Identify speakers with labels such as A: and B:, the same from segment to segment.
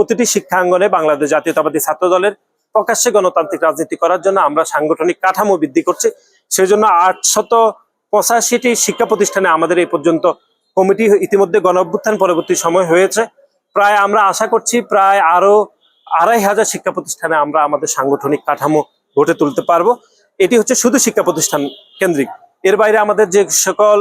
A: প্রতিটি শিক্ষাঙ্গনে বাংলাদেশ জাতীয়তাবাদী ছাত্র দলের প্রকাশ্যে গণতান্ত্রিক রাজনীতি করার জন্য আমরা সাংগঠনিক কাঠামো বৃদ্ধি করছি। সেই জন্য আটশত পঁচাশিটি শিক্ষা প্রতিষ্ঠানে আমাদের এই পর্যন্ত কমিটি ইতিমধ্যে গণ পরবর্তী সময় হয়েছে। প্রায় আমরা আশা করছি প্রায় আরও আড়াই হাজার শিক্ষা প্রতিষ্ঠানে আমরা আমাদের সাংগঠনিক কাঠামো গড়ে তুলতে পারব। এটি হচ্ছে শুধু শিক্ষা প্রতিষ্ঠান কেন্দ্রিক। এর বাইরে আমাদের যে সকল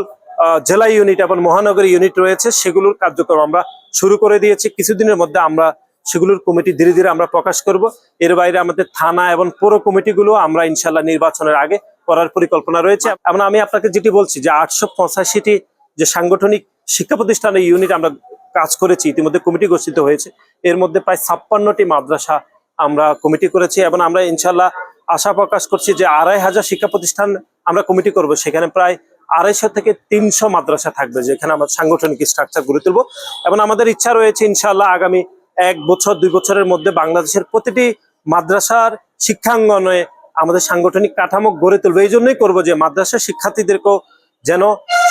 A: জেলা ইউনিট এবং মহানগরী ইউনিট রয়েছে, সেগুলোর কার্যক্রম আমরা শুরু করে দিয়েছি। কিছুদিনের মধ্যে আমরা সেগুলোর কমিটি ধীরে ধীরে আমরা প্রকাশ করব। এর বাইরে আমাদের থানা এবং পৌর কমিটিগুলো আমরা ইনশাল্লাহ নির্বাচনের আগে করার পরিকল্পনা রয়েছে। এবং আমি আপনাকে যেটি বলছি যে আটশো পঁচাশিটি যে সাংগঠনিক শিক্ষা প্রতিষ্ঠানের ইউনিট আমরা কাজ করেছি, ইতিমধ্যে কমিটি গঠিত হয়েছে। এর মধ্যে প্রায় ছাপ্পান্নটি মাদ্রাসা আমরা কমিটি করেছি এবং আমরা ইনশাল্লাহ আশা প্রকাশ করছি যে আড়াই হাজার শিক্ষা প্রতিষ্ঠান আমরা কমিটি করব। সেখানে প্রায় আড়াইশো থেকে তিনশো মাদ্রাসা থাকবে যেখানে আমরা সাংগঠনিক স্ট্রাকচার গড়ে তুলবো। এবং আমাদের ইচ্ছা রয়েছে ইনশাল্লাহ আগামী এক বছর, দুই বছরের মধ্যে বাংলাদেশের প্রতিটি মাদ্রাসার শিক্ষাঙ্গনে আমাদের সাংগঠনিক কাঠামো গড়ে তুলবো। এই জন্যই করব যে মাদ্রাসা শিক্ষার্থীদেরকেও যেন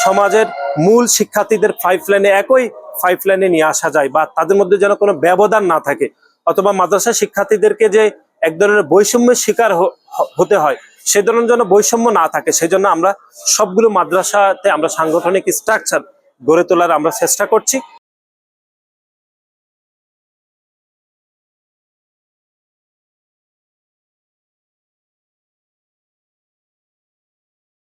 A: সমাজের মূল শিক্ষার্থীদের ফাইভ লাইনে একই ফাইভ লাইনে নিয়ে আসা যায় বা তাদের মধ্যে যেন কোনো ব্যবধান না থাকে অথবা মাদ্রাসা শিক্ষার্থীদেরকে যে এক ধরনের বৈষম্যের শিকার হতে হয়, সে ধরনের যেন বৈষম্য না থাকে সেই জন্য আমরা সবগুলো মাদ্রাসাতে আমরা সাংগঠনিক স্ট্রাকচার গড়ে তোলার আমরা চেষ্টা করছি।